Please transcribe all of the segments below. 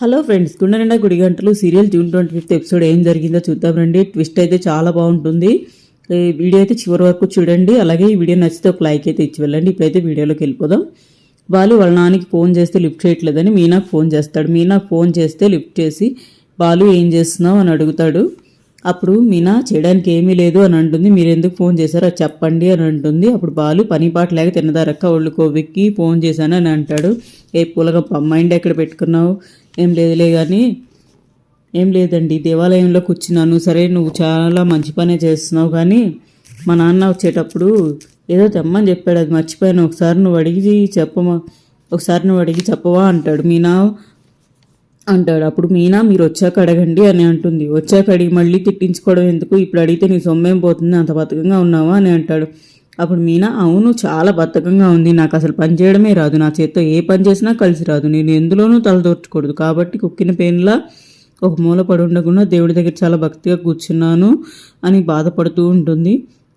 Hello friends Gunde Ninda Gudi Gantalu serial June twenty fifth episode ఏం జరిగిందో చూద్దాం రండి. ట్విస్ట్ అయితే చాలా బాగుంటుంది. ఈ వీడియో అయితే చివరి వరకు చూడండి. అలాగే ఈ వీడియో నచ్చితే ఒక లైక్ అయితే ఇచ్చి వెళ్ళండి. ఇప్పుడైతే వీడియోలోకి వెళ్ళిపోదాం. బాలు వాళ్ళ నాన్నకి ఫోన్ చేస్తే లిఫ్ట్ చేయట్లేదని మీనాకు ఫోన్ చేస్తాడు. మీనాకు ఫోన్ చేస్తే లిఫ్ట్ చేసి బాలు ఏం చేస్తున్నావు అని అడుగుతాడు. అప్పుడు మీనా చేయడానికి ఏమీ లేదు అని అంటుంది. మీరు ఎందుకు ఫోన్ చేశారో అది చెప్పండి అని అంటుంది. అప్పుడు బాలు పని పాట లేక తిన్నదారక్క ఒళ్ళు ఫోన్ చేశాను అని అంటాడు. ఏ పూలగప్ప మైండ్ ఎక్కడ పెట్టుకున్నావు? ఏం లేదులే కానీ ఏం లేదండి. దేవాలయంలో కూర్చున్నాను. సరే నువ్వు చాలా మంచి పనే చేస్తున్నావు కానీ మా నాన్న వచ్చేటప్పుడు ఏదో తెమ్మని చెప్పాడు. అది మర్చిపోయాను. ఒకసారి నువ్వు అడిగి చెప్పమా ఒకసారి నువ్వు అడిగి చెప్పవా అంటాడు. మీనా అంటాడు అప్పుడు మీనా మీరు వచ్చాక అడగండి అని అంటుంది. వచ్చాక అడిగి మళ్ళీ తిట్టించుకోవడం ఎందుకు? ఇప్పుడు అడిగితే నీ సొమ్మేం పోతుంది? అంత బతకంగా ఉన్నావా అని అంటాడు. అప్పుడు మీనా అవును చాలా బద్ధకంగా ఉంది. నాకు అసలు పని చేయడమే రాదు. నా చేత్తో ఏ పని చేసినా కలిసి రాదు. నేను ఎందులోనూ తలదోర్చకూడదు కాబట్టి కుక్కిన పెయిన్లా ఒక మూల పడి ఉండకుండా దేవుడి దగ్గర చాలా భక్తిగా కూర్చున్నాను అని బాధపడుతూ ఉంటుంది.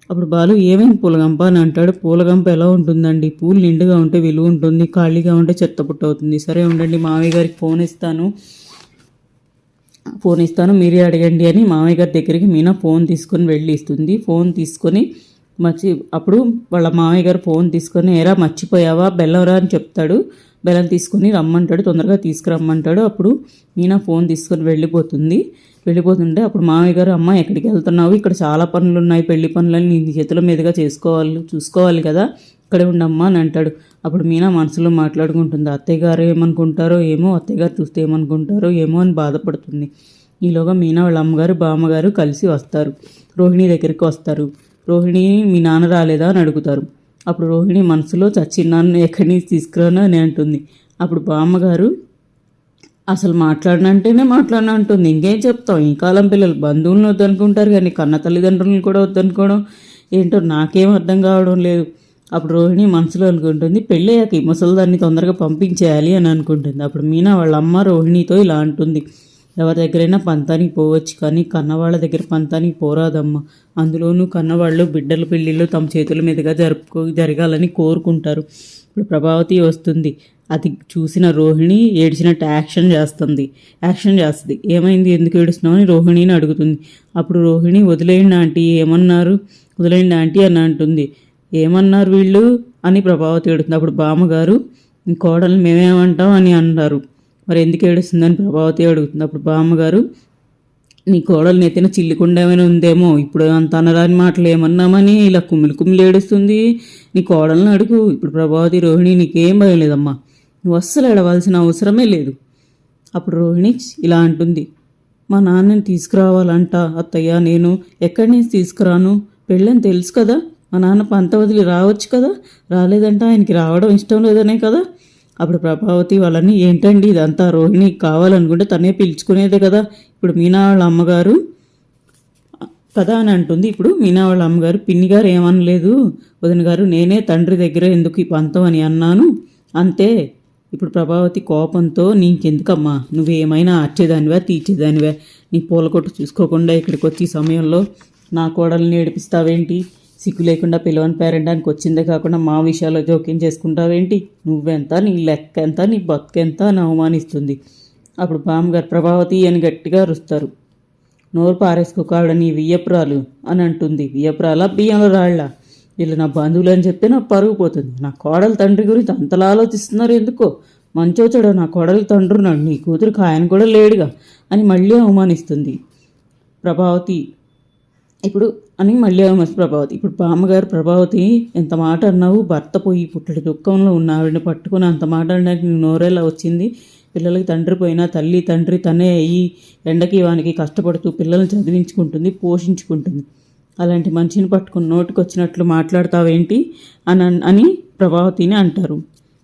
అప్పుడు బాలు ఏమైంది పూలగంప? అని అంటాడు. పూలగంప ఎలా ఉంటుందండి? పూలు నిండుగా ఉంటే విలువ ఉంటుంది ఖాళీగా ఉంటే చెత్త పుట్ట అవుతుంది. సరే ఉండండి మామయ్య గారికి ఫోన్ ఇస్తాను. ఫోన్ ఇస్తాను మీరే అడగండి అని మామయ్య గారి దగ్గరికి మీనా ఫోన్ తీసుకొని వెళ్ళి ఇస్తుంది ఫోన్ తీసుకొని మర్చి అప్పుడు వాళ్ళ మామయ్య గారు ఫోన్ తీసుకొని ఏరా మర్చిపోయావా? బెల్లంరా అని చెప్తాడు. బెల్లం తీసుకొని రమ్మంటాడు తొందరగా తీసుకురమ్మంటాడు. అప్పుడు మీనా ఫోన్ తీసుకొని వెళ్ళిపోతుంది. వెళ్ళిపోతుంటే అప్పుడు మామయ్య గారు అమ్మ ఎక్కడికి వెళ్తున్నావు? ఇక్కడ చాలా పనులు ఉన్నాయి పెళ్ళి పనులని నీ చేతుల మీదుగా చేసుకోవాలి చూసుకోవాలి కదా. ఇక్కడే ఉండమ్మా అని అంటాడు. అప్పుడు మీనా మనసులో మాట్లాడుకుంటుంది. అత్తయ్య గారు ఏమనుకుంటారో ఏమో అత్తయ్య గారు చూస్తే ఏమనుకుంటారో ఏమో అని బాధపడుతుంది. ఈలోగా మీనా వాళ్ళ అమ్మగారు బామ్మగారు కలిసి వస్తారు. రోహిణి దగ్గరికి వస్తారు. రోహిణి మీ నాన్న రాలేదా? అని అడుగుతారు. అప్పుడు రోహిణి మనసులో చచ్చిన్నాను ఎక్కడి నుంచి తీసుకురాను? అని అంటుంది. అప్పుడు బామ్మగారు అసలు మాట్లాడినంటేనే మాట్లాడిన అంటుంది. ఇంకేం చెప్తాం ఈ కాలం పిల్లలు బంధువులను వద్దనుకుంటారు కానీ కన్న తల్లిదండ్రులను కూడా వద్దనుకోవడం ఏంటో నాకేం అర్థం కావడం లేదు. అప్పుడు రోహిణి మనసులో అనుకుంటుంది పెళ్ళయ్యాక ఈ ముసలిదాన్ని తొందరగా పంపించేయాలి అని అనుకుంటుంది. అప్పుడు మీనా వాళ్ళ అమ్మ రోహిణితో ఇలా అంటుంది. ఎవరి దగ్గరైనా పంతానికి పోవచ్చు కానీ కన్నవాళ్ళ దగ్గర పంతానికి పోరాదమ్మా. అందులోనూ కన్నవాళ్ళు బిడ్డల పెళ్ళిళ్ళు తమ చేతుల మీదుగా జరుపుకో జరగాలని కోరుకుంటారు. ఇప్పుడు ప్రభావతి వస్తుంది. అది చూసిన రోహిణి ఏడ్చినట్టు యాక్షన్ చేస్తుంది. యాక్షన్ చేస్తుంది. ఏమైంది? ఎందుకు ఏడుస్తున్నావు అని రోహిణిని అడుగుతుంది. అప్పుడు రోహిణి వదిలేయండి ఆంటీ ఏమన్నారు? వదిలేయండి ఆంటీ అని అంటుంది. ఏమన్నారు వీళ్ళు? అని ప్రభావతి ఏడుతుంది. అప్పుడు బామ్మగారు కోడలు మేమేమంటాం? అని అన్నారు మరి ఎందుకు ఏడుస్తుందని ప్రభావతి అడుగుతుంది. అప్పుడు బామ్మగారు నీ కోడలు నెత్తిన చిల్లికుండా ఏమైనా ఉందేమో? ఇప్పుడు అంత అనరాని మాటలు ఏమన్నామని ఇలా కుమిలి కుమిలి ఏడుస్తుంది. నీ కోడల్ని అడుగు. ఇప్పుడు ప్రభావతి రోహిణి నీకేం భయం లేదమ్మా. నువ్వు అస్సలు ఏడవలసిన అవసరమే లేదు. అప్పుడు రోహిణి ఇలా అంటుంది. మా నాన్నని తీసుకురావాలంట అత్తయ్య. నేను ఎక్కడి నుంచి తీసుకురాను? పెళ్ళని తెలుసు కదా. మా నాన్న పంత వదిలి రావచ్చు కదా. రాలేదంట ఆయనకి రావడం ఇష్టం లేదనే కదా. అప్పుడు ప్రభావతి వాళ్ళని ఏంటండి ఇదంతా? రోహిణి కావాలనుకుంటే తనే పిలుచుకునేదే కదా. ఇప్పుడు మీనా వాళ్ళ అమ్మగారు కదా అని అంటుంది. ఇప్పుడు మీనా వాళ్ళ అమ్మగారు పిన్ని గారు ఏమనలేదు. వదిన గారు నేనే తండ్రి దగ్గర ఎందుకు ఈ పంతం అని అన్నాను. అంతే. ఇప్పుడు ప్రభావతి కోపంతో నీకెందుకమ్మా? నువ్వేమైనా ఆర్చేదానివా తీర్చేదానివా? నీ పూల కొట్టు చూసుకోకుండా ఇక్కడికి వచ్చి సమయంలో నా కోడల్ని ఏడిపిస్తావేంటి? సిగ్గు లేకుండా పిలవని పేరంటానికి వచ్చిందే కాకుండా మా విషయాల్లో జోక్యం చేసుకుంటావేంటి? నువ్వెంత నీ లెక్క ఎంత నీ బతుకెంత అని అవమానిస్తుంది. అప్పుడు బామ్మగారు ప్రభావతి అని గట్టిగా అరుస్తారు. నోరు పారేసుకోకావిడ నీ వియ్యపురాలు అని అంటుంది. వియ్యపురాల బియ్యంలో రాళ్ళ? వీళ్ళు నా బంధువులు అని చెప్తే నా పరుగు పోతుంది. నా కోడలు తండ్రి గురించి అంతలా ఆలోచిస్తున్నారు ఎందుకో? మంచోచడు నా కోడలు తండ్రున్నాడు నీ కూతురికి ఆయన కూడా లేడుగా అని మళ్ళీ అవమానిస్తుంది. ప్రభావతి ఇప్పుడు అని మళ్ళీ అవమానిస్తుంది ప్రభావతి. ఇప్పుడు బామ్మగారు ప్రభావతి ఎంత మాట అన్నావు? భర్త పోయి పుట్టడి దుఃఖంలో ఉన్న ఆవిడని పట్టుకుని అంత మాట అనడానికి నీకు నోరేలా వచ్చింది? పిల్లలకి తండ్రి పోయినా తల్లి తండ్రి తనే అయ్యి ఎండకి వానికి కష్టపడుతూ పిల్లల్ని చదివించుకుంటుంది పోషించుకుంటుంది. అలాంటి మనిషిని పట్టుకుని నోటికి వచ్చినట్లు మాట్లాడతావేంటి అని అని ప్రభావతిని అంటారు.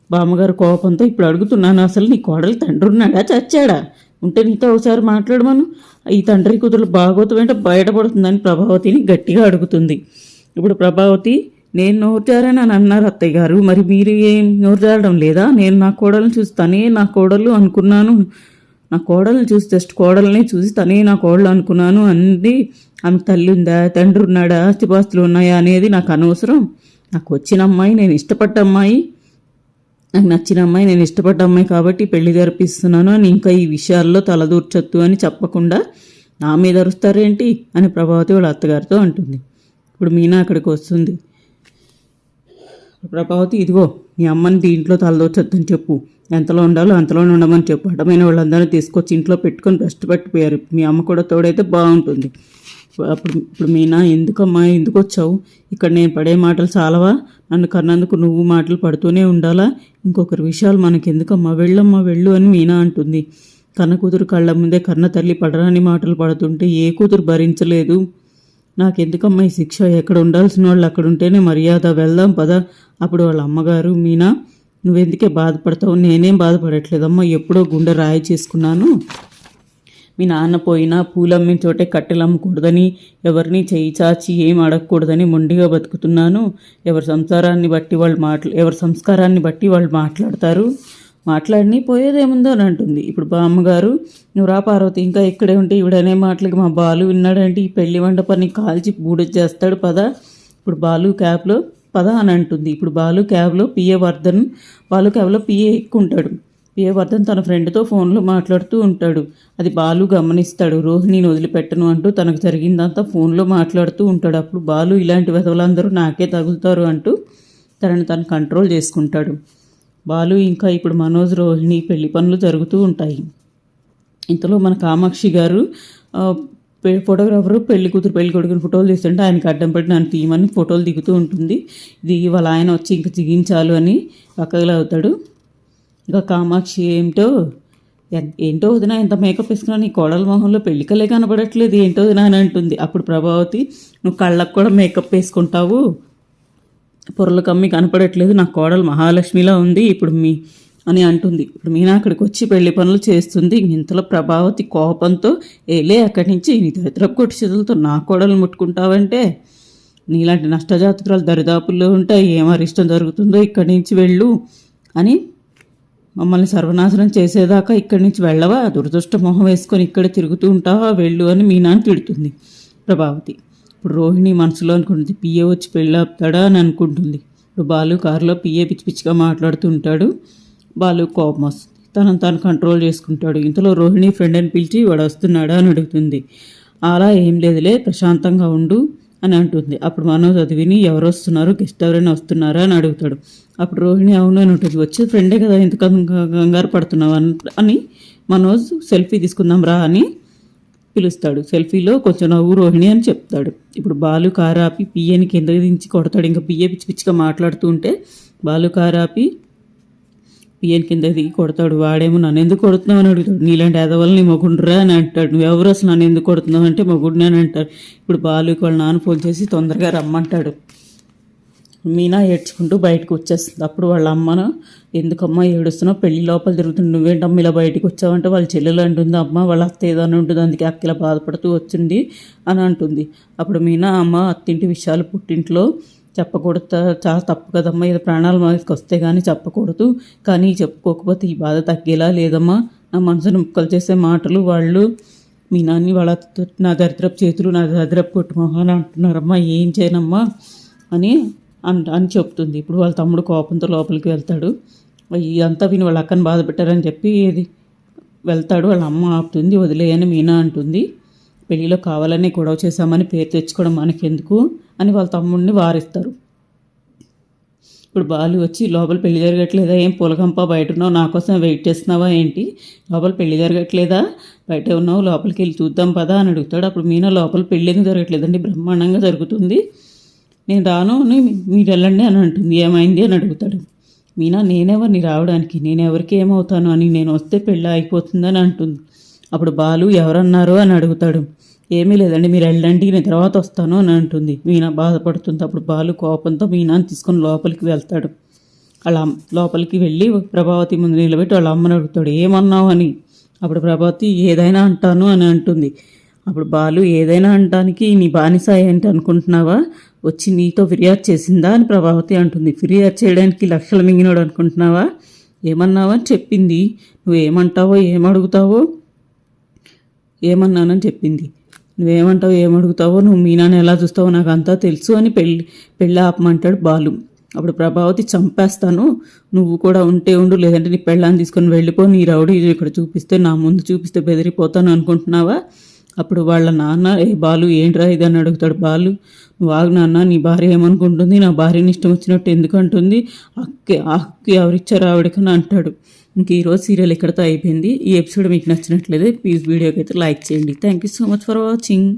బామ్మగారు కోపంతో ఇప్పుడు అడుగుతున్నాను అసలు నీ కోడలు తండ్రి ఉన్నాడా చచ్చాడా? ఉంటే నీతో ఒకసారి మాట్లాడమను. ఈ తండ్రి కూతురు భాగవతం వెంట బయటపడుతుందని ప్రభావతిని గట్టిగా అడుగుతుంది. ఇప్పుడు ప్రభావతి నేను నోరు అని అన్నారు అత్తయ్య గారు. మరి మీరు ఏం నోరుజారడం లేదా? నేను నా కోడలను చూసి తనే నా కోడలు అనుకున్నాను. నా కోడల్ని చూసి జస్ట్ కోడల్ని చూసి తనే నా కోడలు అనుకున్నాను అంది. ఆమె తల్లి ఉందా? తండ్రి ఉన్నాడా? ఆస్తిపాస్తులు ఉన్నాయా అనేది నాకు అనవసరం. నాకు వచ్చిన అమ్మాయి నేను ఇష్టపడ్డ అమ్మాయి. నాకు నచ్చిన అమ్మాయి నేను ఇష్టపడ్డ అమ్మాయి కాబట్టి పెళ్ళి జరిపిస్తున్నాను అని ఇంకా ఈ విషయాల్లో తలదూర్చొద్దు అని చెప్పకుండా నా మీద అరుస్తారేంటి అని ప్రభావతి వాళ్ళ అత్తగారితో అంటుంది. ఇప్పుడు మీనా అక్కడికి వస్తుంది. ప్రభావతి ఇదిగో మీ అమ్మని దీంట్లో తలదోచొద్దని చెప్పు. ఎంతలో ఉండాలో అంతలోనే ఉండమని చెప్పు. అడ్డమైన వాళ్ళందరినీ తీసుకొచ్చి ఇంట్లో పెట్టుకొని రెస్ట్ పెట్టిపోయారు. మీ అమ్మ కూడా తోడైతే బాగుంటుంది. అప్పుడు ఇప్పుడు మీనా ఎందుకమ్మా ఎందుకు వచ్చావు? ఇక్కడ నేను పడే మాటలు చాలవా? నన్ను కన్నందుకు నువ్వు మాటలు పడుతూనే ఉండాలా? ఇంకొకరి విషయాలు మనకెందుకమ్మా? వెళ్ళమ్మా వెళ్ళు అని మీనా అంటుంది. కన్న కూతురు కళ్ళ ముందే కన్న తల్లి పడరాని మాటలు పడుతుంటే ఏ కూతురు భరించలేదు. నాకెందుకమ్మా ఈ శిక్ష? ఎక్కడ ఉండాల్సిన వాళ్ళు అక్కడ ఉంటేనే మర్యాద. వెళ్దాం పద. అప్పుడు వాళ్ళ అమ్మగారు మీనా నువ్వెందుకే బాధపడతావు? నేనేం బాధపడట్లేదమ్మా. ఎప్పుడో గుండె రాయి చేసుకున్నాను. మీ నాన్న పోయినా పూలమ్మిన చోటే కట్టెలు అమ్మకూడదని ఎవరిని చేయి చాచి ఏం అడగకూడదని మొండిగా బతుకుతున్నాను. ఎవరి సంసారాన్ని బట్టి వాళ్ళు మాట్లా ఎవరి సంస్కారాన్ని బట్టి వాళ్ళు మాట్లాడతారు. మాట్లాడిని పోయేదేముందో అని అంటుంది. ఇప్పుడు బామ్మగారు నువ్వు రా పార్వతి ఇంకా ఇక్కడే ఉంటే ఈవిడనే మాటలకి మా బాలు విన్నాడంటే ఈ పెళ్ళి మండపాన్ని కాల్చి చేస్తాడు పద. ఇప్పుడు బాలు క్యాబ్లో పద అని అంటుంది. ఇప్పుడు బాలు క్యాబ్లో పిఏ వర్ధన్ బాలు క్యాబ్లో పిఏ ఎక్కుంటాడు ప్రియవర్ధన్ తన ఫ్రెండ్తో ఫోన్లో మాట్లాడుతూ ఉంటాడు. అది బాలు గమనిస్తాడు. రోహిణిని వదిలిపెట్టను అంటూ తనకు జరిగిందంతా ఫోన్లో మాట్లాడుతూ ఉంటాడు. అప్పుడు బాలు ఇలాంటి వెధవులందరూ నాకే తగులుతారు అంటూ తనను తను కంట్రోల్ చేసుకుంటాడు. బాలు ఇంకా ఇప్పుడు మనోజ్ రోహిణి పెళ్ళి పనులు జరుగుతూ ఉంటాయి. ఇంతలో మన కామాక్షి గారు పె- ఫోటోగ్రాఫరు పెళ్ళి కూతురు పెళ్ళి కొడుకుని ఫోటోలు తీస్తుంటే ఆయనకి అడ్డం పెట్టి నన్ను తీయమని ఫోటోలు దిగుతూ ఉంటుంది. ఇది వాళ్ళ ఆయన వచ్చి ఇంకా దిగించాలు అని పక్కగా అవుతాడు ఇంకా కామాక్షి ఏమిటో ఏంటో వదినా ఎంత మేకప్ వేసుకున్నా నీ కోడల మొహంలో పెళ్ళికలే కనబడట్లేదు ఏంటో వదినా అని అంటుంది. అప్పుడు ప్రభావతి నువ్వు కళ్ళకు కూడా మేకప్ వేసుకుంటావు? పొరలు కమ్మి కనపడట్లేదు నా కోడలు మహాలక్ష్మిలా ఉంది ఇప్పుడు మీ అని అంటుంది. ఇప్పుడు మీనా అక్కడికి వచ్చి పెళ్ళి పనులు చేస్తుంది. ఇంతలో ప్రభావతి కోపంతో ఏలే అక్కడి నుంచి నీ దరిద్రపు కొట్టి చేతులతో నా కోడలు ముట్టుకుంటావంటే? నీలాంటి నష్టజాతకురాలు దరిదాపుల్లో ఉంటాయి ఏమరిష్టం జరుగుతుందో ఇక్కడి నుంచి వెళ్ళు అని మమ్మల్ని సర్వనాశనం చేసేదాకా ఇక్కడి నుంచి వెళ్ళవా? దురదృష్ట మొహం వేసుకొని ఇక్కడ తిరుగుతూ ఉంటావా? వెళ్ళు అని మీ నాన్న తిడుతుంది ప్రభావతి. ఇప్పుడు రోహిణి మనసులో అనుకుంటుంది పిఏ వచ్చి పెళ్ళాపుతాడా అని అనుకుంటుంది. ఇప్పుడు బాలు కారులో పిఏ పిచ్చి పిచ్చిగా మాట్లాడుతూ ఉంటాడు. బాలు కోపం వస్తుంది. తనను తాను కంట్రోల్ చేసుకుంటాడు. ఇంతలో రోహిణి ఫ్రెండ్ అని పిలిచి వాడు వస్తున్నాడా? అని అడుగుతుంది. అలా ఏం లేదులే ప్రశాంతంగా ఉండు. అని అంటుంది. అప్పుడు మనోజ్ అది విని ఎవరు వస్తున్నారు గెస్ట్ ఎవరైనా వస్తున్నారా? అని అడుగుతాడు. అప్పుడు రోహిణి అవును అని ఉంటుంది. వచ్చే ఫ్రెండే కదా ఎందుకు కంగారు పడుతున్నావు? అని- అని మనోజ్ సెల్ఫీ తీసుకుందాం రా అని పిలుస్తాడు. సెల్ఫీలో కొంచెం నవ్వు రోహిణి అని చెప్తాడు. ఇప్పుడు బాలు కారాపి పియ్యని కిందకి దించి కొడతాడు. ఇంకా పియ్య పిచ్చి పిచ్చిగా మాట్లాడుతూ ఉంటే బాలు కారాపి పిఎన్ కింద దిగి కొడతాడు? వాడేమో నన్ను ఎందుకు కొడుతున్నావు అని అడుగుతాడు. నీలాంటి ఎదవల్ని నీ మొగుండ్రా అని అంటాడు. నువ్వు ఎవరు అసలు నన్ను ఎందుకు కొడుతున్నావు అంటే మొగుడిని అని అంటాడు. ఇప్పుడు బాలు వాళ్ళ నాన్న ఫోన్ చేసి తొందరగా రమ్మంటాడు. మీనా ఏడ్చుకుంటూ బయటకు వచ్చేస్తుంది. అప్పుడు వాళ్ళ అమ్మను ఎందుకమ్మా ఏడుస్తున్నావు? పెళ్ళి లోపల తిరుగుతుంది. నువ్వేంటమ్మ ఇలా బయటకు వచ్చావంటే వాళ్ళ చెల్లెలు అంటుంది. అమ్మ వాళ్ళ అత్త ఏదైనా ఉంటుంది. అందుకే అక్క ఇలా బాధపడుతూ వచ్చింది అని అంటుంది. అప్పుడు మీనా అమ్మ అత్తింటి విషయాలు పుట్టింట్లో చెప్పకూడదు. చాలా తప్పు కదమ్మా. ఇది ప్రాణాల మీదకి వస్తే కానీ చెప్పకూడదు. కానీ చెప్పుకోకపోతే ఈ బాధ తగ్గేలా లేదమ్మా. నా మనసును ముక్కలు చేసే మాటలు వాళ్ళు మీ నాన్ని వాళ్ళ నా దరిద్రపు చేతులు నా దరిద్రపు కొట్టు అంటున్నారమ్మా. ఏం చేయనమ్మా? అని అంట అని చెప్తుంది. ఇప్పుడు వాళ్ళ తమ్ముడు కోపంతో లోపలికి వెళ్తాడు. ఇదంతా విని వాళ్ళ అక్కని బాధ పెట్టారని చెప్పి ఇది వెళ్తాడు. వాళ్ళ అమ్మ ఆపుతుంది. వదిలేయని మీనా అంటుంది. పెళ్ళిలో కావాలని గొడవ చేశామని పేరు తెచ్చుకోవడం మనకెందుకు అని వాళ్ళ తమ్ముడిని వారిస్తారు. ఇప్పుడు బాలు వచ్చి లోపల పెళ్ళి జరగట్లేదా? ఏం పూలకంప బయట ఉన్నావు నా కోసం వెయిట్ చేస్తున్నావా? ఏంటి? లోపల పెళ్ళి జరగట్లేదా? బయట ఉన్నావు లోపలికి వెళ్ళి చూద్దాం పదా అని అడుగుతాడు. అప్పుడు మీనా లోపల పెళ్ళి ఎందుకు జరగట్లేదండి? బ్రహ్మాండంగా జరుగుతుంది. నేను రాను అని మీరు వెళ్ళండి అని అంటుంది. ఏమైంది? అని అడుగుతాడు. మీనా నేనెవరిని రావడానికి? నేను ఎవరికి ఏమవుతాను? అని నేను వస్తే పెళ్ళి అయిపోతుందని అంటుంది. అప్పుడు బాలు ఎవరన్నారు? అని అడుగుతాడు. ఏమీ లేదండి మీరు వెళ్ళండి నేను తర్వాత వస్తాను అని అంటుంది. మీనా బాధపడుతుంది. అప్పుడు బాలు కోపంతో మీనాని తీసుకొని లోపలికి వెళ్తాడు. వాళ్ళ లోపలికి వెళ్ళి ప్రభావతి ముందు నిలబెట్టి వాళ్ళ అమ్మని అడుగుతాడు. ఏమన్నావు అని? అప్పుడు ప్రభావతి ఏదైనా అంటాను అని అంటుంది. అప్పుడు బాలు ఏదైనా అంటానికి నీ బానిస ఏంటి అనుకుంటున్నావా? వచ్చి నీతో ఫిర్యాదు చేసిందా? అని ప్రభావతి అంటుంది. ఫిర్యాదు చేయడానికి లక్షలు మింగినోడు అనుకుంటున్నావా? ఏమన్నావా అని చెప్పింది. నువ్వు ఏమంటావో ఏమడుగుతావో? ఏమన్నానని చెప్పింది. నువ్వేమంటావు ఏమడుగుతావో నువ్వు మీనాన్ని ఎలా చూస్తావో నాకు అంతా తెలుసు అని పెళ్ళి పెళ్ళి ఆపమంటాడు బాలు. అప్పుడు ప్రభావతి చంపేస్తాను నువ్వు కూడా ఉంటే ఉండు లేదంటే నీ పెళ్ళాన్ని తీసుకొని వెళ్ళిపో నీ రౌడీ ఇక్కడ చూపిస్తే నా ముందు చూపిస్తే బెదిరిపోతాను అనుకుంటున్నావా? అప్పుడు వాళ్ళ నాన్న ఏ బాలు ఏంట్రా ఇది? అని అడుగుతాడు బాలు. నువ్వు ఆగు నాన్న నీ భార్య ఏమనుకుంటుంది? నా భార్యని ఇష్టం వచ్చినట్టు ఎందుకంటుంది అక్కి అక్కి ఎవరిచ్చారు ఆవిడకని అంటాడు. ఇంక ఈరోజు సీరియల్ ఇక్కడతో అయిపోయింది? ఈ ఎపిసోడ్ మీకు నచ్చినట్లయితే ప్లీజ్ వీడియోకి అయితే లైక్ చేయండి. Thank you so much for watching